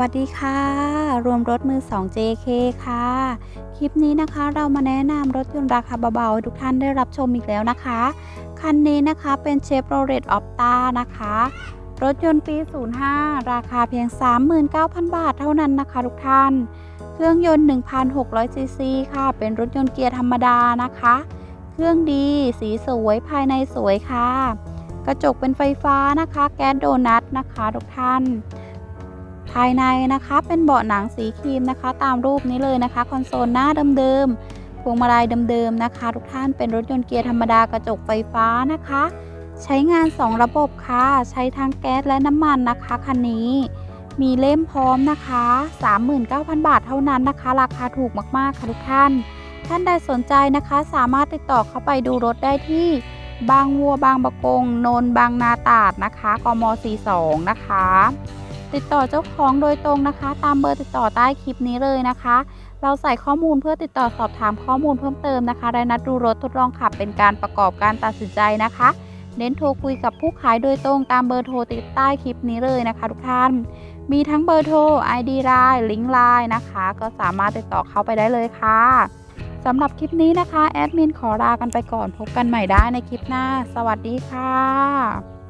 วัสดีค่ะ รวมรถมือ 2 JK ค่ะ คลิปนี้นะคะเรามาแนะนำรถยนต์ราคาเบาๆทุกท่านได้รับชมอีกแล้วนะคะ คันนี้นะคะเป็นเชฟโรเลตออปตานะคะ รถยนต์ปี 05 ราคาเพียง 39,000 บาทเท่านั้นนะคะทุกท่าน เครื่องยนต์ 1,600 ซีซีค่ะ เป็นรถยนต์เกียร์ธรรมดานะคะ เครื่องดีสีสวยภายในสวยค่ะ กระจกเป็นไฟฟ้านะคะ แก๊สโดนัทนะคะทุกท่าน ภายในนะคะเป็นเบาะหนังสีครีมนะคะ ตามรูปนี้เลยนะคะ คอนโซลหน้าเดิมๆพวงมาลัยเดิมๆนะคะ ทุกท่านเป็นรถยนต์เกียร์ธรรมดากระจกไฟฟ้านะคะ ใช้งาน 2 ระบบค่ะ ใช้ทั้งแก๊สและน้ำมันนะคะคันนี้มีเล่มพร้อมนะคะ 39,000 บาทเท่านั้นนะคะ ราคาถูกมากๆค่ะทุกท่าน ท่านใดสนใจนะคะ สามารถติดต่อเข้าไปดูรถได้ที่ บางวัวบางประกง นนบางนาตาดนะคะ กม 42 นะคะ ติดต่อเจ้าของโดยตรงนะคะ ตามเบอร์ติดต่อใต้คลิปนี้เลยนะคะ เราใส่ข้อมูลเพื่อติดต่อสอบถามข้อมูลเพิ่มเติมนะคะได้นัดดูรถทดลองขับเป็นการประกอบการตัดสินใจนะคะเน้นโทรคุยกับผู้ขายโดยตรงตามเบอร์โทรติดใต้คลิปนี้เลยนะคะทุกท่าน มีทั้งเบอร์โทร ID ไลน์ลิงก์ไลน์นะคะ ก็สามารถติดต่อเข้าไปได้เลยค่ะสำหรับคลิปนี้นะคะ แอดมินขอลากันไปก่อนพบกันใหม่ได้ในคลิปหน้า สวัสดีค่ะ